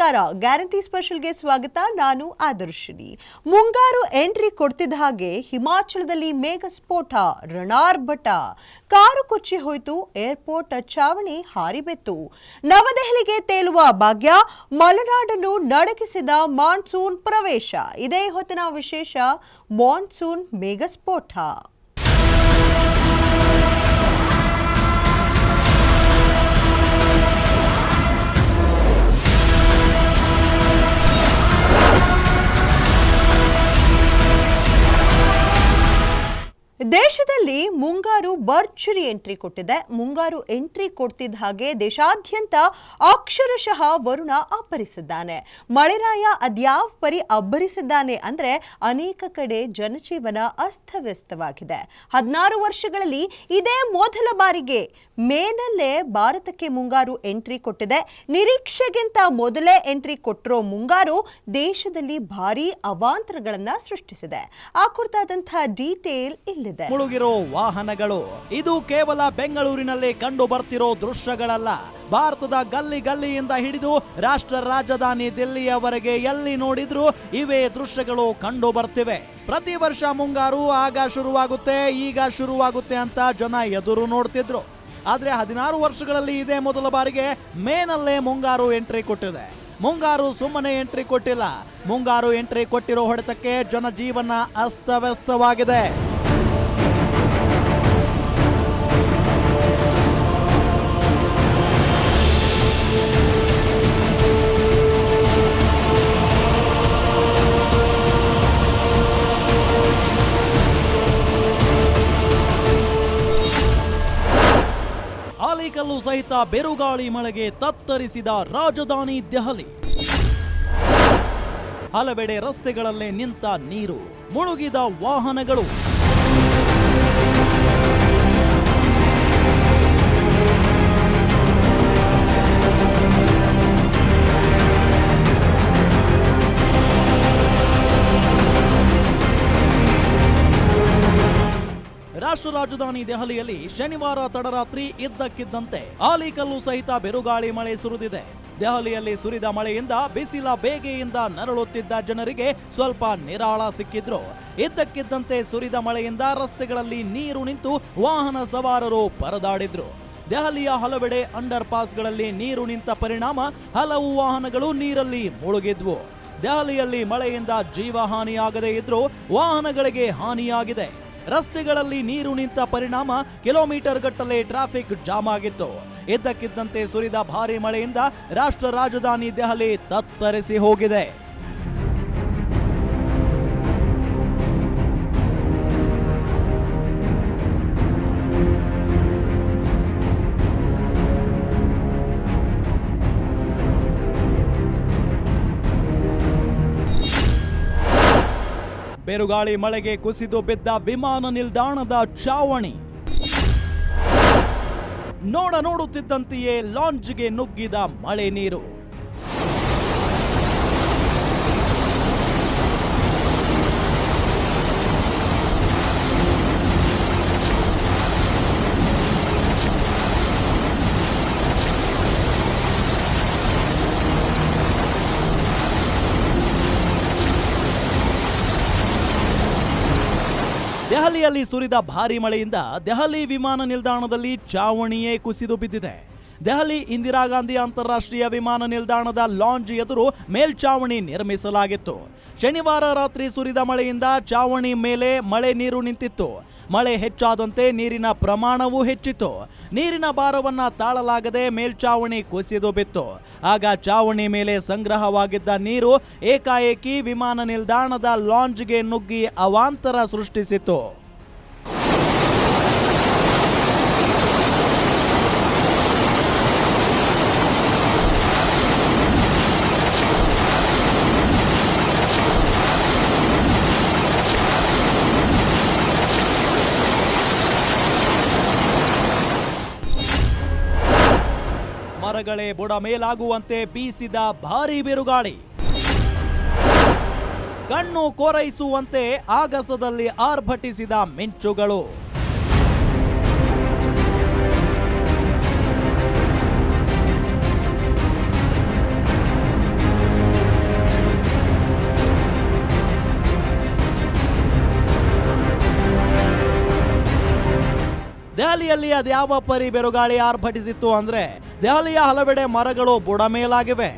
ನಮಸ್ಕಾರ. ಗ್ಯಾರಂಟಿ ಸ್ಪೆಷಲ್ಗೆ ಸ್ವಾಗತ. ನಾನು ಆದರ್ಶಿನಿ. ಮುಂಗಾರು ಎಂಟ್ರಿ ಕೊಡ್ತಿದ್ದ ಹಾಗೆ ಹಿಮಾಚಲದಲ್ಲಿ ಮೇಘ ಸ್ಫೋಟ ರಣಾರ್ಭಟ ಕಾರು ಕೊಚ್ಚಿ ಹೋಯಿತು, ಏರ್ಪೋರ್ಟ್ ಚಾವಣಿ ಹಾರಿಬೆತ್ತು. ನವದೆಹಲಿಗೆ ತೇಲುವ ಭಾಗ್ಯ, ಮಲೆನಾಡನ್ನು ನಡಗಿಸಿದ ಮಾನ್ಸೂನ್ ಪ್ರವೇಶ. ಇದೇ ಹೊತ್ತಿನ ವಿಶೇಷ, ಮಾನ್ಸೂನ್ ಮೇಘ ದೇಶದಲ್ಲಿ ಮುಂಗಾರು ಭರ್ಜರಿ ಎಂಟ್ರಿ ಕೊಟ್ಟಿದೆ. ಮುಂಗಾರು ಎಂಟ್ರಿ ಕೊಡ್ತಿದ್ದ ಹಾಗೆ ದೇಶಾದ್ಯಂತ ಅಕ್ಷರಶಃ ವರುಣ ಅಬ್ಬರಿಸಿದ್ದಾನೆ. ಮಳೆರಾಯ ಅದ್ಯಾವ ಪರಿ ಅಬ್ಬರಿಸಿದ್ದಾನೆ ಅಂದ್ರೆ ಅನೇಕ ಕಡೆ ಜನಜೀವನ ಅಸ್ತವ್ಯಸ್ತವಾಗಿದೆ. ಹದಿನಾರು ವರ್ಷಗಳಲ್ಲಿ ಇದೇ ಮೊದಲ ಬಾರಿಗೆ ಮೇನಲ್ಲೇ ಭಾರತಕ್ಕೆ ಮುಂಗಾರು ಎಂಟ್ರಿ ಕೊಟ್ಟಿದೆ. ನಿರೀಕ್ಷೆಗಿಂತ ಮೊದಲೇ ಎಂಟ್ರಿ ಕೊಟ್ಟಿರೋ ಮುಂಗಾರು ದೇಶದಲ್ಲಿ ಭಾರೀ ಅವಾಂತರಗಳನ್ನ ಸೃಷ್ಟಿಸಿದೆ. ಆ ಕುರಿತಾದಂತಹ ಡೀಟೇಲ್ ಇಲ್ಲಿದೆ. ವಾಹನಗಳು. ಇದು ಕೇವಲ ಬೆಂಗಳೂರಿನಲ್ಲಿ ಕಂಡು ಬರ್ತಿರೋ ದೃಶ್ಯಗಳಲ್ಲ. ಭಾರತದ ಗಲ್ಲಿ ಗಲ್ಲಿಯಿಂದ ಹಿಡಿದು ರಾಷ್ಟ್ರ ರಾಜಧಾನಿ ದಿಲ್ಲಿಯವರೆಗೆ ಎಲ್ಲಿ ನೋಡಿದ್ರೂ ಇವೇ ದೃಶ್ಯಗಳು ಕಂಡು ಬರ್ತಿವೆ. ಪ್ರತಿ ವರ್ಷ ಮುಂಗಾರು ಆಗ ಶುರುವಾಗುತ್ತೆ, ಈಗ ಶುರುವಾಗುತ್ತೆ ಅಂತ ಜನ ಎದುರು ನೋಡ್ತಿದ್ರು. ಆದ್ರೆ ಹದಿನಾರು ವರ್ಷಗಳಲ್ಲಿ ಇದೇ ಮೊದಲ ಬಾರಿಗೆ ಮೇನಲ್ಲೇ ಮುಂಗಾರು ಎಂಟ್ರಿ ಕೊಟ್ಟಿದೆ. ಮುಂಗಾರು ಸುಮ್ಮನೆ ಎಂಟ್ರಿ ಕೊಟ್ಟಿಲ್ಲ. ಮುಂಗಾರು ಎಂಟ್ರಿ ಕೊಟ್ಟಿರೋ ಹೊಡೆತಕ್ಕೆ ಜನಜೀವನ ಅಸ್ತವ್ಯಸ್ತವಾಗಿದೆ. ಸಹಿತ ಬೆರುಗಾಳಿ ಮಳೆಗೆ ತತ್ತರಿಸಿದ ರಾಜಧಾನಿ ದೆಹಲಿ. ಹಲವೆಡೆ ರಸ್ತೆಗಳಲ್ಲೇ ನಿಂತ ನೀರು ಮುಳುಗಿದ ವಾಹನಗಳು. ರಾಷ್ಟ್ರ ರಾಜಧಾನಿ ದೆಹಲಿಯಲ್ಲಿ ಶನಿವಾರ ತಡರಾತ್ರಿ ಇದ್ದಕ್ಕಿದ್ದಂತೆ ಆಲಿಕಲ್ಲು ಸಹಿತ ಬಿರುಗಾಳಿ ಮಳೆ ಸುರಿದಿದೆ. ದೆಹಲಿಯಲ್ಲಿ ಸುರಿದ ಮಳೆಯಿಂದ ಬಿಸಿಲ ಬೇಗೆಯಿಂದ ನರಳುತ್ತಿದ್ದ ಜನರಿಗೆ ಸ್ವಲ್ಪ ನಿರಾಳ ಸಿಕ್ಕಿದ್ರು. ಇದ್ದಕ್ಕಿದ್ದಂತೆ ಸುರಿದ ಮಳೆಯಿಂದ ರಸ್ತೆಗಳಲ್ಲಿ ನೀರು ನಿಂತು ವಾಹನ ಸವಾರರು ಪರದಾಡಿದ್ರು. ದೆಹಲಿಯ ಹಲವೆಡೆ ಅಂಡರ್ ಪಾಸ್ಗಳಲ್ಲಿ ನೀರು ನಿಂತ ಪರಿಣಾಮ ಹಲವು ವಾಹನಗಳು ನೀರಲ್ಲಿ ಮುಳುಗಿದ್ವು. ದೆಹಲಿಯಲ್ಲಿ ಮಳೆಯಿಂದ ಜೀವಹಾನಿಯಾಗದೇ ಇದ್ರೂ ವಾಹನಗಳಿಗೆ ಹಾನಿಯಾಗಿದೆ. ರಸ್ತೆಗಳಲ್ಲಿ ನೀರು ನಿಂತ ಪರಿಣಾಮ ಕಿಲೋಮೀಟರ್ ಗಟ್ಟಲೆ ಟ್ರಾಫಿಕ್ ಜಾಮ್ ಆಗಿತ್ತು. ಇದ್ದಕ್ಕಿದ್ದಂತೆ ಸುರಿದ ಭಾರಿ ಮಳೆಯಿಂದ ರಾಷ್ಟ್ರ ರಾಜಧಾನಿ ದೆಹಲಿ ತತ್ತರಿಸಿ ಹೋಗಿದೆ. ಬೆರುಗಾಳಿ ಮಳೆಗೆ ಕುಸಿದು ಬಿದ್ದ ವಿಮಾನ ನಿಲ್ದಾಣದ ಚಾವಣಿ. ನೋಡ ನೋಡುತ್ತಿದ್ದಂತೆಯೇ ಲಾಂಜ್ಗೆ ನುಗ್ಗಿದ ಮಳೆ ನೀರು. ದೆಹಲಿಯಲ್ಲಿ ಸುರಿದ ಭಾರಿ ಮಳೆಯಿಂದ ದೆಹಲಿ ವಿಮಾನ ನಿಲ್ದಾಣದಲ್ಲಿ ಚಾವಣಿಯೇ ಕುಸಿದು ಬಿದ್ದಿದೆ. ದೆಹಲಿ ಇಂದಿರಾ ಗಾಂಧಿ ಅಂತಾರಾಷ್ಟ್ರೀಯ ವಿಮಾನ ನಿಲ್ದಾಣದ ಲಾಂಜ್ ಎದುರು ಮೇಲ್ಚಾವಣಿ ನಿರ್ಮಿಸಲಾಗಿತ್ತು. ಶನಿವಾರ ರಾತ್ರಿ ಸುರಿದ ಮಳೆಯಿಂದ ಚಾವಣಿ ಮೇಲೆ ಮಳೆ ನೀರು ನಿಂತಿತ್ತು. ಮಳೆ ಹೆಚ್ಚಾದಂತೆ ನೀರಿನ ಪ್ರಮಾಣವೂ ಹೆಚ್ಚಿತ್ತು. ನೀರಿನ ಭಾರವನ್ನು ತಾಳಲಾಗದೆ ಮೇಲ್ಚಾವಣಿ ಕುಸಿದು ಬಿತ್ತು. ಆಗ ಚಾವಣಿ ಮೇಲೆ ಸಂಗ್ರಹವಾಗಿದ್ದ ನೀರು ಏಕಾಏಕಿ ವಿಮಾನ ನಿಲ್ದಾಣದ ಲಾಂಜ್ಗೆ ನುಗ್ಗಿ ಅವಾಂತರ ಸೃಷ್ಟಿಸಿತು ಮರಗಳೇ ಬುಡ ಮೇಲಾಗುವಂತೆ ಬೀಸಿದ ಭಾರಿ ಬಿರುಗಾಳಿ. ಕಣ್ಣು ಕೋರೈಸುವಂತೆ ಆಗಸದಲ್ಲಿ ಆರ್ಭಟಿಸಿದ ಮಿಂಚುಗಳು. ದೆಹಲಿಯಲ್ಲಿ ಅದ್ಯಾವ ಪರಿ ಬಿರುಗಾಳಿ ಆರ್ಭಟಿಸಿತ್ತು ಅಂದ್ರೆ ದೆಹಲಿಯ ಹಲವೆಡೆ ಮರಗಳು ಬುಡಮೇಲಾಗಿವೆ.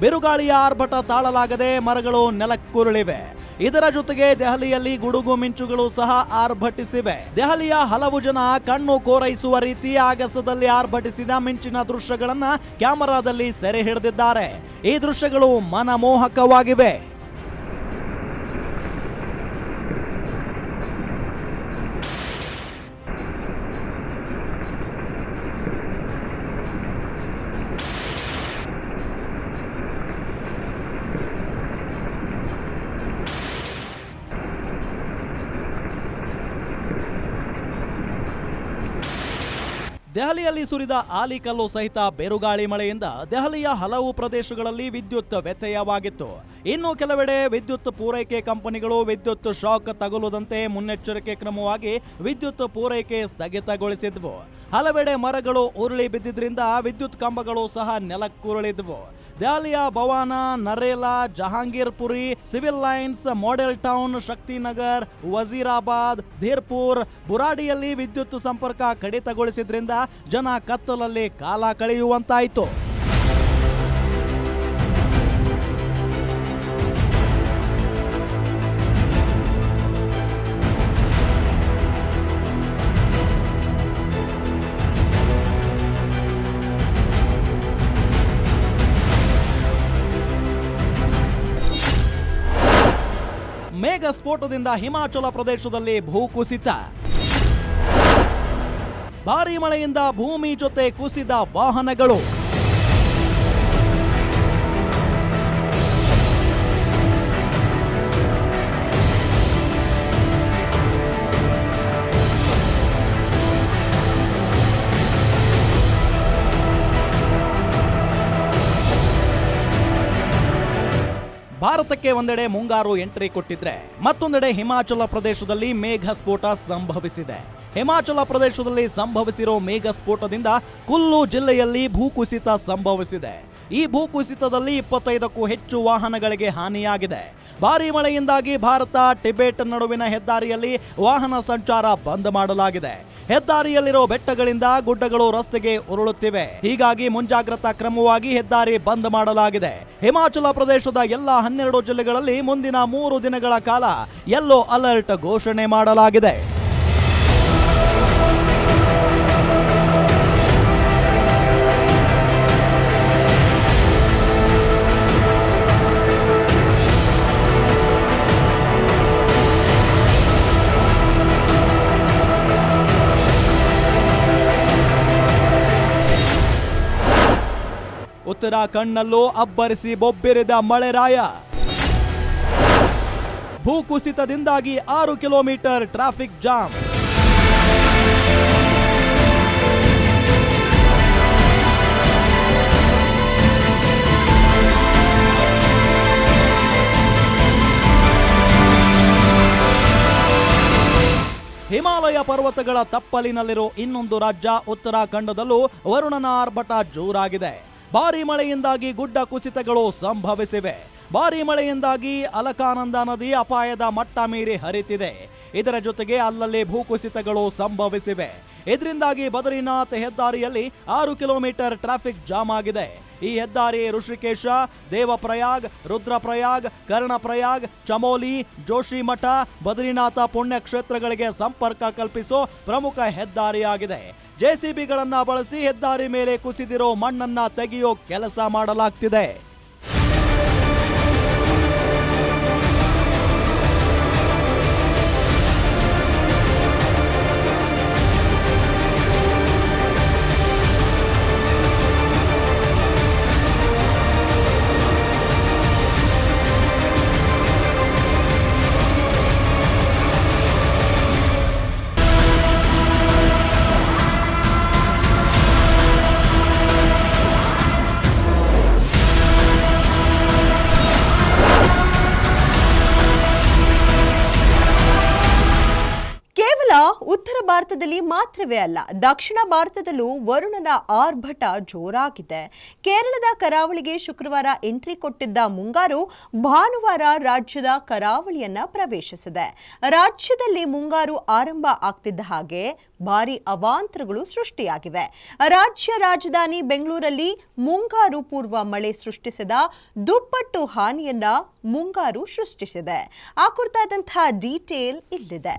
ಬಿರುಗಾಳಿಯ ಆರ್ಭಟ ತಾಳಲಾಗದೆ ಮರಗಳು ನೆಲಕ್ಕುರುಳಿವೆ. ಇದರ ಜೊತೆಗೆ ದೆಹಲಿಯಲ್ಲಿ ಗುಡುಗು ಮಿಂಚುಗಳು ಸಹ ಆರ್ಭಟಿಸಿವೆ. ದೆಹಲಿಯ ಹಲವು ಜನ ಕಣ್ಣು ಕೋರೈಸುವ ರೀತಿ ಆಗಸದಲ್ಲಿ ಆರ್ಭಟಿಸಿದ ಮಿಂಚಿನ ದೃಶ್ಯಗಳನ್ನ ಕ್ಯಾಮೆರಾದಲ್ಲಿ ಸೆರೆ ಹಿಡಿದಿದ್ದಾರೆ. ಈ ದೃಶ್ಯಗಳು ಮನಮೋಹಕವಾಗಿವೆ. ದೆಹಲಿಯಲ್ಲಿ ಸುರಿದ ಆಲಿಕಲ್ಲು ಸಹಿತ ಬೇರುಗಾಳಿ ಮಳೆಯಿಂದ ದೆಹಲಿಯ ಹಲವು ಪ್ರದೇಶಗಳಲ್ಲಿ ವಿದ್ಯುತ್ ವ್ಯತ್ಯಯವಾಗಿತ್ತು. ಇನ್ನು ಕೆಲವೆಡೆ ವಿದ್ಯುತ್ ಪೂರೈಕೆ ಕಂಪನಿಗಳು ವಿದ್ಯುತ್ ಶಾಕ್ ತಗುಲದಂತೆ ಮುನ್ನೆಚ್ಚರಿಕೆ ಕ್ರಮವಾಗಿ ವಿದ್ಯುತ್ ಪೂರೈಕೆ ಸ್ಥಗಿತಗೊಳಿಸಿದ್ವು. ಹಲವೆಡೆ ಮರಗಳು ಉರುಳಿ ಬಿದ್ದಿದ್ರಿಂದ ವಿದ್ಯುತ್ ಕಂಬಗಳು ಸಹ ನೆಲಕ್ಕುರುಳಿದ್ವು. ದೆಹಲಿಯ Bhavana, Narela, Jahangirpuri, Civil Lines, Model Town, Shaktinagar, Wazirabad, Dhirpur ಬುರಾಡಿಯಲ್ಲಿ ವಿದ್ಯುತ್ ಸಂಪರ್ಕ ಕಡಿತಗೊಳಿಸಿದ್ರಿಂದ ಜನ ಕತ್ತಲಲ್ಲಿ ಕಾಲ ಕಳೆಯುವಂತಾಯಿತು. ಮೇಘ ಸ್ಫೋಟದಿಂದ ಹಿಮಾಚಲ ಪ್ರದೇಶದಲ್ಲಿ ಭೂಕುಸಿತ ಭಾರಿ ಮಳೆಯಿಂದ ಭೂಮಿ ಜೊತೆ ಕುಸಿದ ವಾಹನಗಳು. ಭಾರತಕ್ಕೆ ಒಂದೆಡೆ ಮುಂಗಾರು ಎಂಟ್ರಿ ಕೊಟ್ಟಿದ್ರೆ ಮತ್ತೊಂದೆಡೆ ಹಿಮಾಚಲ ಪ್ರದೇಶದಲ್ಲಿ ಮೇಘ ಸ್ಫೋಟ ಸಂಭವಿಸಿದೆ. ಹಿಮಾಚಲ ಪ್ರದೇಶದಲ್ಲಿ ಸಂಭವಿಸಿರೋ ಮೇಘ ಸ್ಫೋಟದಿಂದ ಕುಲ್ಲು ಜಿಲ್ಲೆಯಲ್ಲಿ ಭೂಕುಸಿತ ಸಂಭವಿಸಿದೆ. ಈ ಭೂಕುಸಿತದಲ್ಲಿ ಇಪ್ಪತ್ತೈದಕ್ಕೂ ಹೆಚ್ಚು ವಾಹನಗಳಿಗೆ ಹಾನಿಯಾಗಿದೆ. ಭಾರಿ ಮಳೆಯಿಂದಾಗಿ ಭಾರತ ಟಿಬೆಟ್ ನಡುವಿನ ಹೆದ್ದಾರಿಯಲ್ಲಿ ವಾಹನ ಸಂಚಾರ ಬಂದ್ ಮಾಡಲಾಗಿದೆ. ಹೆದ್ದಾರಿಯಲ್ಲಿರೋ ಬೆಟ್ಟಗಳಿಂದ ಗುಡ್ಡಗಳು ರಸ್ತೆಗೆ ಉರುಳುತ್ತಿವೆ. ಹೀಗಾಗಿ ಮುಂಜಾಗ್ರತಾ ಕ್ರಮವಾಗಿ ಹೆದ್ದಾರಿ ಬಂದ್ ಮಾಡಲಾಗಿದೆ. ಹಿಮಾಚಲ ಪ್ರದೇಶದ ಎಲ್ಲಾ ಹನ್ನೆರಡು ಜಿಲ್ಲೆಗಳಲ್ಲಿ ಮುಂದಿನ ಮೂರು ದಿನಗಳ ಕಾಲ ಯೆಲ್ಲೋ ಅಲರ್ಟ್ ಘೋಷಣೆ ಮಾಡಲಾಗಿದೆ. ಉತ್ತರಾಖಂಡ್ನಲ್ಲೂ ಅಬ್ಬರಿಸಿ ಬೊಬ್ಬಿರಿದ ಮಳೆರಾಯ ಭೂಕುಸಿತದಿಂದಾಗಿ ಆರು ಕಿಲೋಮೀಟರ್ ಟ್ರಾಫಿಕ್ ಜಾಮ್. ಹಿಮಾಲಯ ಪರ್ವತಗಳ ತಪ್ಪಲಿನಲ್ಲಿರೋ ಇನ್ನೊಂದು ರಾಜ್ಯ ಉತ್ತರಾಖಂಡದಲ್ಲೂ ವರುಣನ ಆರ್ಭಟ ಜೋರಾಗಿದೆ. ಭಾರಿ ಮಳೆಯಿಂದಾಗಿ ಗುಡ್ಡ ಕುಸಿತಗಳು ಸಂಭವಿಸಿವೆ. ಭಾರೀ ಮಳೆಯಿಂದಾಗಿ ಅಲಕಾನಂದ ನದಿ ಅಪಾಯದ ಮಟ್ಟ ಮೀರಿ ಹರಿತಿದೆ. ಇದರ ಜೊತೆಗೆ ಅಲ್ಲಲ್ಲಿ ಭೂಕುಸಿತಗಳು ಸಂಭವಿಸಿವೆ. ಇದರಿಂದಾಗಿ ಬದರಿನಾಥ್ ಹೆದ್ದಾರಿಯಲ್ಲಿ ಆರು ಕಿಲೋಮೀಟರ್ ಟ್ರಾಫಿಕ್ ಜಾಮ್ ಆಗಿದೆ. ಈ ಹೆದ್ದಾರಿ ಋಷಿಕೇಶ, ದೇವಪ್ರಯಾಗ್, ರುದ್ರಪ್ರಯಾಗ್, ಕರ್ಣಪ್ರಯಾಗ್, ಚಮೋಲಿ, ಜೋಶಿಮಠ, ಬದ್ರಿನಾಥ ಪುಣ್ಯ ಕ್ಷೇತ್ರಗಳಿಗೆ ಸಂಪರ್ಕ ಕಲ್ಪಿಸೋ ಪ್ರಮುಖ ಹೆದ್ದಾರಿಯಾಗಿದೆ. ಜೆಸಿಬಿಗಳನ್ನ ಬಳಸಿ ಹೆದ್ದಾರಿ ಮೇಲೆ ಕುಸಿದಿರೋ ಮಣ್ಣನ್ನ ತೆಗೆಯೋ ಕೆಲಸ ಮಾಡಲಾಗ್ತಿದೆ. ಭಾರತದಲ್ಲಿ ಮಾತ್ರವೇ ಅಲ್ಲ, ದಕ್ಷಿಣ ಭಾರತದಲ್ಲೂ ವರುಣನ ಆರ್ಭಟ ಜೋರಾಗಿದೆ. ಕೇರಳದ ಕರಾವಳಿಗೆ ಶುಕ್ರವಾರ ಎಂಟ್ರಿ ಕೊಟ್ಟಿದ್ದ ಮುಂಗಾರು ಭಾನುವಾರ ರಾಜ್ಯದ ಕರಾವಳಿಯನ್ನ ಪ್ರವೇಶಿಸಿದೆ. ರಾಜ್ಯದಲ್ಲಿ ಮುಂಗಾರು ಆರಂಭ ಆಗ್ತಿದ್ದ ಹಾಗೆ ಭಾರಿ ಅವಾಂತರಗಳು ಸೃಷ್ಟಿಯಾಗಿವೆ. ರಾಜ್ಯ ರಾಜಧಾನಿ ಬೆಂಗಳೂರಲ್ಲಿ ಮುಂಗಾರು ಪೂರ್ವ ಮಳೆ ಸೃಷ್ಟಿಸಿದ ದುಪ್ಪಟ್ಟು ಹಾನಿಯನ್ನ ಮುಂಗಾರು ಸೃಷ್ಟಿಸಿದೆ. ಆ ಕುರಿತಾದಂತಹ ಡೀಟೇಲ್ ಇಲ್ಲಿದೆ.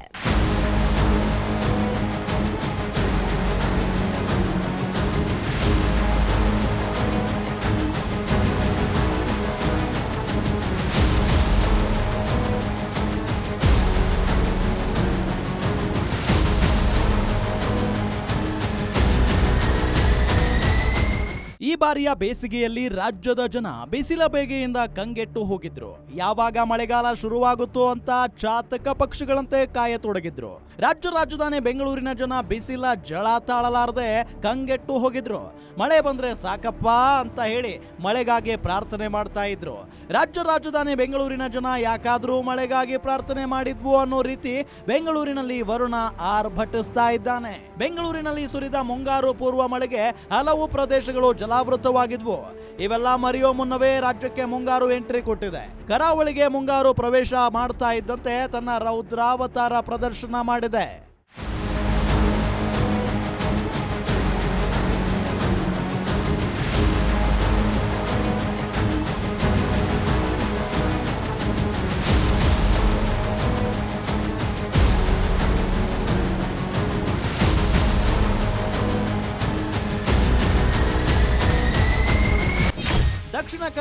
ಬಾರಿಯ ಬೇಸಿಗೆಯಲ್ಲಿ ರಾಜ್ಯದ ಜನ ಬಿಸಿಲ ಬೇಗೆಯಿಂದ ಕಂಗೆಟ್ಟು ಹೋಗಿದ್ರು. ಯಾವಾಗ ಮಳೆಗಾಲ ಶುರುವಾಗುತ್ತೋ ಅಂತ ಚಾತಕ ಪಕ್ಷಿಗಳಂತೆ ಕಾಯತೊಡಗಿದ್ರು. ರಾಜ್ಯ ರಾಜಧಾನಿ ಬೆಂಗಳೂರಿನ ಜನ ಬಿಸಿಲ ಜಳ ತಾಳಲಾರದೆ ಕಂಗೆಟ್ಟು ಹೋಗಿದ್ರು. ಮಳೆ ಬಂದ್ರೆ ಸಾಕಪ್ಪ ಅಂತ ಹೇಳಿ ಮಳೆಗಾಗಿ ಪ್ರಾರ್ಥನೆ ಮಾಡ್ತಾ ಇದ್ರು. ರಾಜ್ಯ ರಾಜಧಾನಿ ಬೆಂಗಳೂರಿನ ಜನ ಯಾಕಾದ್ರೂ ಮಳೆಗಾಗಿ ಪ್ರಾರ್ಥನೆ ಮಾಡಿದ್ವು ಅನ್ನೋ ರೀತಿ ಬೆಂಗಳೂರಿನಲ್ಲಿ ವರುಣ ಆರ್ಭಟಿಸ್ತಾ ಇದ್ದಾನೆ. ಬೆಂಗಳೂರಿನಲ್ಲಿ ಸುರಿದ ಮುಂಗಾರು ಪೂರ್ವ ಮಳೆಗೆ ಹಲವು ಪ್ರದೇಶಗಳು ಜಲಾವೃತವಾಗಿದ್ವು ಇವೆಲ್ಲ ಮರೆಯೋ ಮುನ್ನವೇ ರಾಜ್ಯಕ್ಕೆ ಮುಂಗಾರು ಎಂಟ್ರಿ ಕೊಟ್ಟಿದೆ. ಕರಾವಳಿಗೆ ಮುಂಗಾರು ಪ್ರವೇಶ ಮಾಡ್ತಾ ಇದ್ದಂತೆ ತನ್ನ ರೌದ್ರಾವತಾರ ಪ್ರದರ್ಶನ ಮಾಡಿದೆ.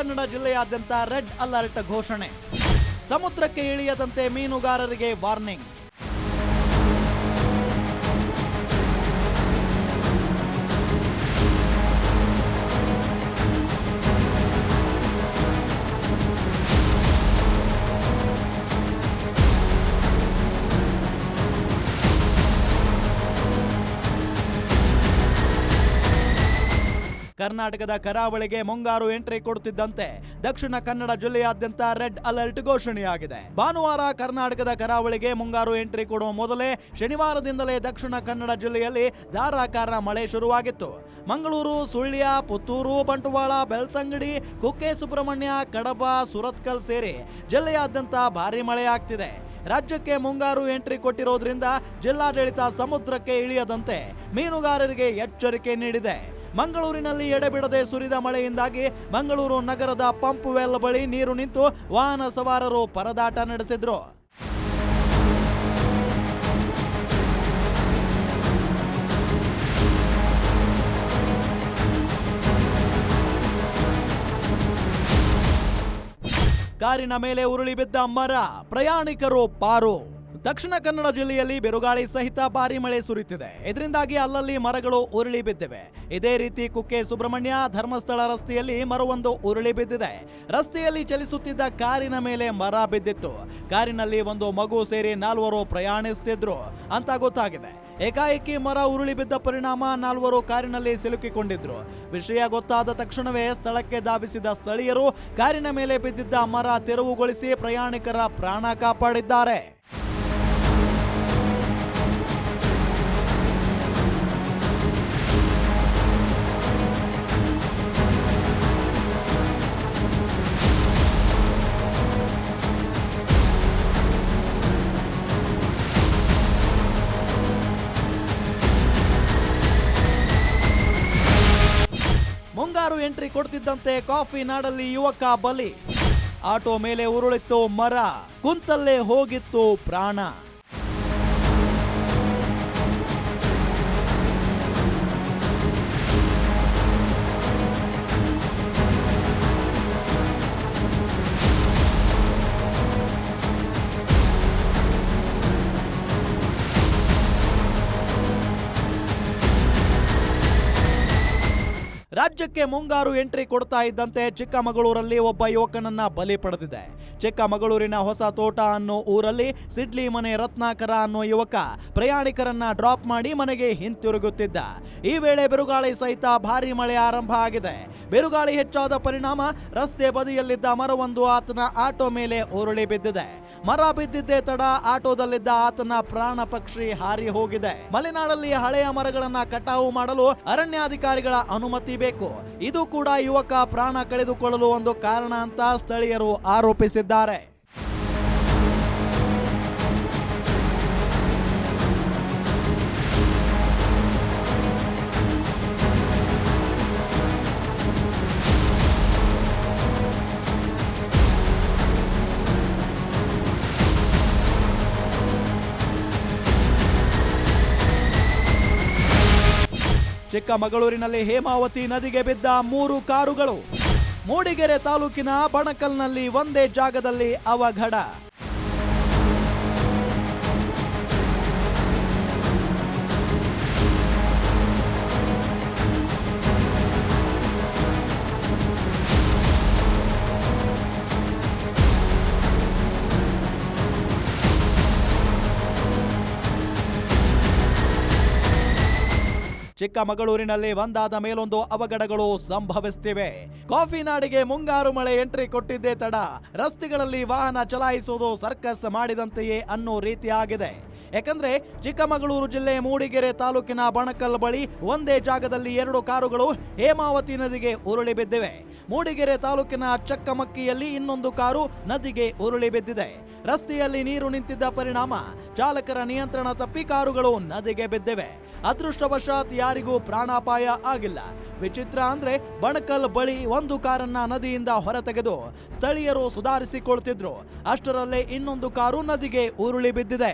ಕನ್ನಡ ಜಿಲ್ಲೆಯಾದ್ಯಂತ ರೆಡ್ ಅಲರ್ಟ್ ಘೋಷಣೆ. ಸಮುದ್ರಕ್ಕೆ ಇಳಿಯದಂತೆ ಮೀನುಗಾರರಿಗೆ ವಾರ್ನಿಂಗ್. ಕರ್ನಾಟಕದ ಕರಾವಳಿಗೆ ಮುಂಗಾರು ಎಂಟ್ರಿ ಕೊಡುತ್ತಿದ್ದಂತೆ ದಕ್ಷಿಣ ಕನ್ನಡ ಜಿಲ್ಲೆಯಾದ್ಯಂತ ರೆಡ್ ಅಲರ್ಟ್ ಘೋಷಣೆಯಾಗಿದೆ. ಭಾನುವಾರ ಕರ್ನಾಟಕದ ಕರಾವಳಿಗೆ ಮುಂಗಾರು ಎಂಟ್ರಿ ಕೊಡುವ ಮೊದಲೇ ಶನಿವಾರದಿಂದಲೇ ದಕ್ಷಿಣ ಕನ್ನಡ ಜಿಲ್ಲೆಯಲ್ಲಿ ಧಾರಾಕಾರ ಮಳೆ ಶುರುವಾಗಿತ್ತು. ಮಂಗಳೂರು, ಸುಳ್ಯ, ಪುತ್ತೂರು, ಬಂಟ್ವಾಳ, ಬೆಳ್ತಂಗಡಿ, ಕುಕ್ಕೆ ಸುಬ್ರಹ್ಮಣ್ಯ, ಕಡಬ, ಸುರತ್ಕಲ್ ಸೇರಿ ಜಿಲ್ಲೆಯಾದ್ಯಂತ ಭಾರಿ ಮಳೆ ಆಗ್ತಿದೆ ರಾಜ್ಯಕ್ಕೆ ಮುಂಗಾರು ಎಂಟ್ರಿ ಕೊಟ್ಟಿರೋದ್ರಿಂದ ಜಿಲ್ಲಾಡಳಿತ ಸಮುದ್ರಕ್ಕೆ ಇಳಿಯದಂತೆ ಮೀನುಗಾರರಿಗೆ ಎಚ್ಚರಿಕೆ ನೀಡಿದೆ. ಮಂಗಳೂರಿನಲ್ಲಿ ಎಡೆಬಿಡದೆ ಸುರಿದ ಮಳೆಯಿಂದಾಗಿ ಮಂಗಳೂರು ನಗರದ ಪಂಪ್ ವೆಲ್ ಬಳಿ ನೀರು ನಿಂತು ವಾಹನ ಸವಾರರು ಪರದಾಟ ನಡೆಸಿದ್ರು. ಕಾರಿನ ಮೇಲೆ ಉರುಳಿ ಬಿದ್ದ ಮರ, ಪ್ರಯಾಣಿಕರು ಪಾರು. ದಕ್ಷಿಣ ಕನ್ನಡ ಜಿಲ್ಲೆಯಲ್ಲಿ ಬಿರುಗಾಳಿ ಸಹಿತ ಭಾರಿ ಮಳೆ ಸುರಿಯುತ್ತಿದೆ ಇದರಿಂದಾಗಿ ಅಲ್ಲಲ್ಲಿ ಮರಗಳು ಉರುಳಿ ಬಿದ್ದಿವೆ. ಇದೇ ರೀತಿ ಕುಕ್ಕೆ ಸುಬ್ರಹ್ಮಣ್ಯ ಧರ್ಮಸ್ಥಳ ರಸ್ತೆಯಲ್ಲಿ ಮರವೊಂದು ಉರುಳಿ ಬಿದ್ದಿದೆ. ರಸ್ತೆಯಲ್ಲಿ ಚಲಿಸುತ್ತಿದ್ದ ಕಾರಿನ ಮೇಲೆ ಮರ ಬಿದ್ದಿತ್ತು. ಕಾರಿನಲ್ಲಿ ಒಂದು ಮಗು ಸೇರಿ ನಾಲ್ವರು ಪ್ರಯಾಣಿಸುತ್ತಿದ್ರು ಅಂತ ಗೊತ್ತಾಗಿದೆ. ಏಕಾಏಕಿ ಮರ ಉರುಳಿ ಬಿದ್ದ ಪರಿಣಾಮ ನಾಲ್ವರು ಕಾರಿನಲ್ಲಿ ಸಿಲುಕಿಕೊಂಡಿದ್ರು. ವಿಷಯ ಗೊತ್ತಾದ ತಕ್ಷಣವೇ ಸ್ಥಳಕ್ಕೆ ಧಾವಿಸಿದ ಸ್ಥಳೀಯರು ಕಾರಿನ ಮೇಲೆ ಬಿದ್ದಿದ್ದ ಮರ ತೆರವುಗೊಳಿಸಿ ಪ್ರಯಾಣಿಕರ ಪ್ರಾಣ ಕಾಪಾಡಿದ್ದಾರೆ. ಎಂಟ್ರಿ ಕೊಡ್ತಿದ್ದಂತೆ ಕಾಫಿ ನಾಡಲ್ಲಿ ಯುವಕ ಬಲಿ. ಆಟೋ ಮೇಲೆ ಉರುಳಿತ್ತು ಮರ ಕುಂತಲ್ಲೇ ಹೋಗಿತ್ತು ಪ್ರಾಣ. ರಾಜ್ಯಕ್ಕೆ ಮುಂಗಾರು ಎಂಟ್ರಿ ಕೊಡ್ತಾ ಇದ್ದಂತೆ ಚಿಕ್ಕಮಗಳೂರಲ್ಲಿ ಒಬ್ಬ ಯುವಕನನ್ನ ಬಲಿ ಪಡೆದಿದೆ. ಚಿಕ್ಕಮಗಳೂರಿನ ಹೊಸ ತೋಟ ಅನ್ನೋ ಊರಲ್ಲಿ ಸಿಡ್ಲಿ ಮನೆ ರತ್ನಾಕರ ಅನ್ನೋ ಯುವಕ ಪ್ರಯಾಣಿಕರನ್ನ ಡ್ರಾಪ್ ಮಾಡಿ ಮನೆಗೆ ಹಿಂತಿರುಗುತ್ತಿದ್ದ. ಈ ವೇಳೆ ಬಿರುಗಾಳಿ ಸಹಿತ ಭಾರಿ ಮಳೆ ಆರಂಭ ಆಗಿದೆ. ಬಿರುಗಾಳಿ ಹೆಚ್ಚಾದ ಪರಿಣಾಮ ರಸ್ತೆ ಬದಿಯಲ್ಲಿದ್ದ ಮರವೊಂದು ಆತನ ಆಟೋ ಮೇಲೆ ಉರುಳಿ ಬಿದ್ದಿದೆ. ಮರ ಬಿದ್ದಿದ್ದೇ ತಡ ಆಟೋದಲ್ಲಿದ್ದ ಆತನ ಪ್ರಾಣ ಪಕ್ಷಿ ಹಾರಿ ಹೋಗಿದೆ. ಮಲೆನಾಡಲ್ಲಿ ಹಳೆಯ ಮರಗಳನ್ನ ಕಟಾವು ಮಾಡಲು ಅರಣ್ಯಾಧಿಕಾರಿಗಳ ಅನುಮತಿ ಬೇಕು ಇದು ಕೂಡ ಯುವಕ ಪ್ರಾಣ ಕಳೆದುಕೊಳ್ಳಲು ಒಂದು ಕಾರಣ ಅಂತ ಸ್ಥಳೀಯರು ಆರೋಪಿಸಿದ್ದಾರೆ. ಚಿಕ್ಕಮಗಳೂರಿನಲ್ಲಿ ಹೇಮಾವತಿ ನದಿಗೆ ಬಿದ್ದ ಮೂರು ಕಾರುಗಳು ಮೂಡಿಗೆರೆ ತಾಲೂಕಿನ ಬಣಕಲ್ನಲ್ಲಿ ಒಂದೇ ಜಾಗದಲ್ಲಿ ಅವಘಡ. ಚಿಕ್ಕಮಗಳೂರಿನಲ್ಲಿ ಒಂದಾದ ಮೇಲೊಂದು ಅವಘಡಗಳು ಸಂಭವಿಸುತ್ತಿವೆ ಕಾಫಿ ನಾಡಿಗೆ ಮುಂಗಾರು ಮಳೆ ಎಂಟ್ರಿ ಕೊಟ್ಟಿದ್ದೇ ತಡ. ರಸ್ತೆಗಳಲ್ಲಿ ವಾಹನ ಚಲಾಯಿಸುವುದು ಸರ್ಕಸ್ ಮಾಡಿದಂತೆಯೇ ಅನ್ನೋ ರೀತಿಯಾಗಿದೆ. ಯಾಕಂದ್ರೆ ಚಿಕ್ಕಮಗಳೂರು ಜಿಲ್ಲೆ ಮೂಡಿಗೆರೆ ತಾಲೂಕಿನ ಬಣಕಲ್ ಬಳಿ ಒಂದೇ ಜಾಗದಲ್ಲಿ ಎರಡು ಕಾರುಗಳು ಹೇಮಾವತಿ ನದಿಗೆ ಉರುಳಿ ಬಿದ್ದಿವೆ. ಮೂಡಿಗೆರೆ ತಾಲೂಕಿನ ಚಕ್ಕಮಕ್ಕಿಯಲ್ಲಿ ಇನ್ನೊಂದು ಕಾರು ನದಿಗೆ ಉರುಳಿ ಬಿದ್ದಿದೆ. ರಸ್ತೆಯಲ್ಲಿ ನೀರು ನಿಂತಿದ್ದ ಪರಿಣಾಮ, ಚಾಲಕರ ನಿಯಂತ್ರಣ ತಪ್ಪಿ ಕಾರುಗಳು ನದಿಗೆ ಬಿದ್ದಿವೆ. ಅದೃಷ್ಟವಶಾತ್ ಯಾರಿಗೂ ಪ್ರಾಣಾಪಾಯ ಆಗಿಲ್ಲ. ವಿಚಿತ್ರ ಅಂದ್ರೆ ಬಣಕಲ್ ಬಳಿ ಒಂದು ಕಾರನ್ನ ನದಿಯಿಂದ ಹೊರತೆಗೆದು ಸ್ಥಳೀಯರು ಸುಧಾರಿಸಿಕೊಳ್ತಿದ್ರು. ಅಷ್ಟರಲ್ಲೇ ಇನ್ನೊಂದು ಕಾರು ನದಿಗೆ ಉರುಳಿ ಬಿದ್ದಿದೆ.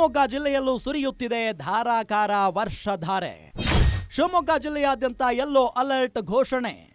ಶಿವಮೊಗ್ಗ ಜಿಲ್ಲೆಯಲ್ಲೂ ಸುರಿಯುತ್ತಿದೆ ಧಾರಾಕಾರ ವರ್ಷಧಾರೆ. ಶಿವಮೊಗ್ಗ ಜಿಲ್ಲೆಯಾದ್ಯಂತ ಯೆಲ್ಲೋ ಅಲರ್ಟ್ ಘೋಷಣೆ.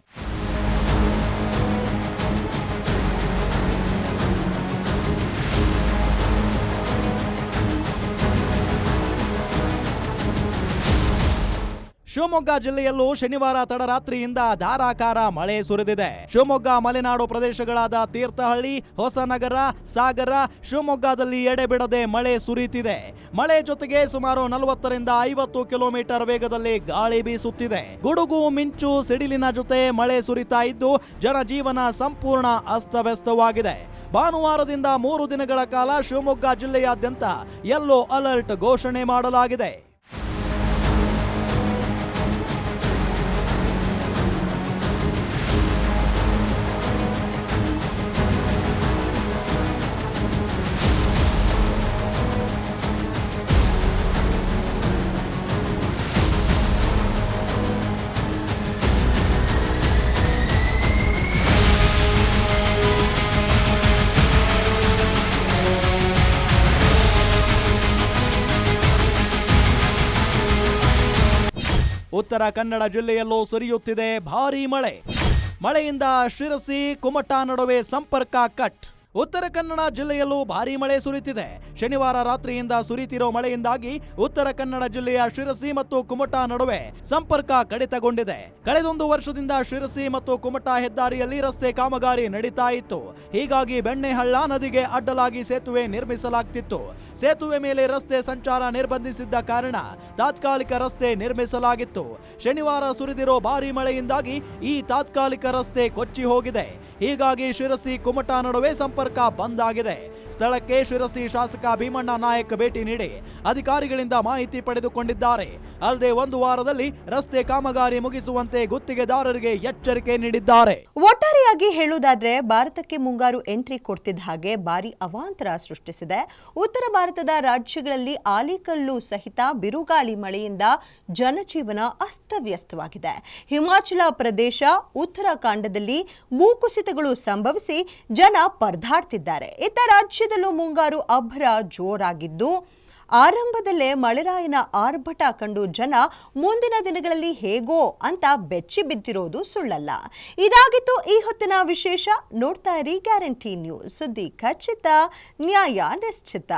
ಶಿವಮೊಗ್ಗ ಜಿಲ್ಲೆಯಲ್ಲೂ ಶನಿವಾರ ತಡರಾತ್ರಿಯಿಂದ ಧಾರಾಕಾರ ಮಳೆ ಸುರಿದಿದೆ. ಶಿವಮೊಗ್ಗ, ಮಲೆನಾಡು ಪ್ರದೇಶಗಳಾದ ತೀರ್ಥಹಳ್ಳಿ, ಹೊಸನಗರ, ಸಾಗರ, ಶಿವಮೊಗ್ಗದಲ್ಲಿ ಎಡೆಬಿಡದೆ ಮಳೆ ಸುರಿಯುತ್ತಿದೆ ಮಳೆ ಜೊತೆಗೆ ಸುಮಾರು ನಲವತ್ತರಿಂದ ಐವತ್ತು ಕಿಲೋಮೀಟರ್ ವೇಗದಲ್ಲಿ ಗಾಳಿ ಬೀಸುತ್ತಿದೆ. ಗುಡುಗು, ಮಿಂಚು, ಸಿಡಿಲಿನ ಜೊತೆ ಮಳೆ ಸುರಿತಾ ಇದ್ದು ಜನಜೀವನ ಸಂಪೂರ್ಣ ಅಸ್ತವ್ಯಸ್ತವಾಗಿದೆ. ಭಾನುವಾರದಿಂದ ಮೂರು ದಿನಗಳ ಕಾಲ ಶಿವಮೊಗ್ಗ ಜಿಲ್ಲೆಯಾದ್ಯಂತ ಯೆಲ್ಲೋ ಅಲರ್ಟ್ ಘೋಷಣೆ ಮಾಡಲಾಗಿದೆ. ಉತ್ತರ ಕನ್ನಡ ಜಿಲ್ಲೆಯಲ್ಲೂ ಸುರಿಯುತ್ತಿದೆ ಭಾರೀ ಮಳೆ. ಮಳೆಯಿಂದ ಶಿರಸಿ ಕುಮಟಾ ನಡುವೆ ಸಂಪರ್ಕ ಕಟ್. ಉತ್ತರ ಕನ್ನಡ ಜಿಲ್ಲೆಯಲ್ಲೂ ಭಾರಿ ಮಳೆ ಸುರಿಯುತ್ತಿದೆ ಶನಿವಾರ ರಾತ್ರಿಯಿಂದ ಸುರಿತಿರೋ ಮಳೆಯಿಂದಾಗಿ ಉತ್ತರ ಕನ್ನಡ ಜಿಲ್ಲೆಯ ಶಿರಸಿ ಮತ್ತು ಕುಮಟಾ ನಡುವೆ ಸಂಪರ್ಕ ಕಡಿತಗೊಂಡಿದೆ. ಕಳೆದೊಂದು ವರ್ಷದಿಂದ ಶಿರಸಿ ಮತ್ತು ಕುಮಟಾ ಹೆದ್ದಾರಿಯಲ್ಲಿ ರಸ್ತೆ ಕಾಮಗಾರಿ ನಡೀತಾ ಇತ್ತು. ಹೀಗಾಗಿ ಬೆಣ್ಣೆಹಳ್ಳ ನದಿಗೆ ಅಡ್ಡಲಾಗಿ ಸೇತುವೆ ನಿರ್ಮಿಸಲಾಗ್ತಿತ್ತು. ಸೇತುವೆ ಮೇಲೆ ರಸ್ತೆ ಸಂಚಾರ ನಿರ್ಬಂಧಿಸಿದ್ದ ಕಾರಣ ತಾತ್ಕಾಲಿಕ ರಸ್ತೆ ನಿರ್ಮಿಸಲಾಗಿತ್ತು. ಶನಿವಾರ ಸುರಿದಿರೋ ಭಾರಿ ಮಳೆಯಿಂದಾಗಿ ಈ ತಾತ್ಕಾಲಿಕ ರಸ್ತೆ ಕೊಚ್ಚಿ ಹೋಗಿದೆ. ಹೀಗಾಗಿ ಶಿರಸಿ, ಕುಮಟಾ ನಡುವೆ ಸಂಪರ್ಕ ಬಂದ್ ಆಗಿದೆ. ಸ್ಥಳಕ್ಕೆ ಶಿರಸಿ ಶಾಸಕ ಭೀಮಣ್ಣ ನಾಯಕ್ ಭೇಟಿ ನೀಡಿ ಅಧಿಕಾರಿಗಳಿಂದ ಮಾಹಿತಿ ಪಡೆದುಕೊಂಡಿದ್ದಾರೆ. ಅಲ್ಲದೆ ಒಂದು ವಾರದಲ್ಲಿ ರಸ್ತೆ ಕಾಮಗಾರಿ ಮುಗಿಸುವಂತೆ ಗುತ್ತಿಗೆದಾರರಿಗೆ ಎಚ್ಚರಿಕೆ ನೀಡಿದ್ದಾರೆ. ಒಟ್ಟಾರೆಯಾಗಿ ಹೇಳುವುದಾದ್ರೆ ಭಾರತಕ್ಕೆ ಮುಂಗಾರು ಎಂಟ್ರಿ ಕೊಡ್ತಿದ್ದ ಹಾಗೆ ಭಾರಿ ಅವಾಂತರ ಸೃಷ್ಟಿಸಿದೆ. ಉತ್ತರ ಭಾರತದ ರಾಜ್ಯಗಳಲ್ಲಿ ಆಲಿಕಲ್ಲು ಸಹಿತ ಬಿರುಗಾಳಿ ಮಳೆಯಿಂದ ಜನಜೀವನ ಅಸ್ತವ್ಯಸ್ತವಾಗಿದೆ. ಹಿಮಾಚಲ ಪ್ರದೇಶ, ಉತ್ತರಾಖಂಡದಲ್ಲಿ ಭೂಕುಸಿತಗಳು ಸಂಭವಿಸಿ ಜನ ಪರದಾಟ ಕಾಡ್ತಿದ್ದಾರೆ ಇತ್ತ ರಾಜ್ಯದಲ್ಲೂ ಮುಂಗಾರು ಅಭ್ರ ಜೋರಾಗಿದ್ದು, ಆರಂಭದಲ್ಲೇ ಮಳೆರಾಯನ ಆರ್ಭಟ ಕಂಡು ಜನ ಮುಂದಿನ ದಿನಗಳಲ್ಲಿ ಹೇಗೋ ಅಂತ ಬೆಚ್ಚಿ ಬಿದ್ದಿರೋದು ಸುಳ್ಳಲ್ಲ. ಇದಾಗಿತ್ತು ಈ ಹೊತ್ತಿನ ವಿಶೇಷ. ನೋಡ್ತಾ ಇರಿ ಗ್ಯಾರಂಟಿ ನ್ಯೂಸ್. ಸುದ್ದಿ ಖಚಿತ, ನ್ಯಾಯ ನಿಶ್ಚಿತ.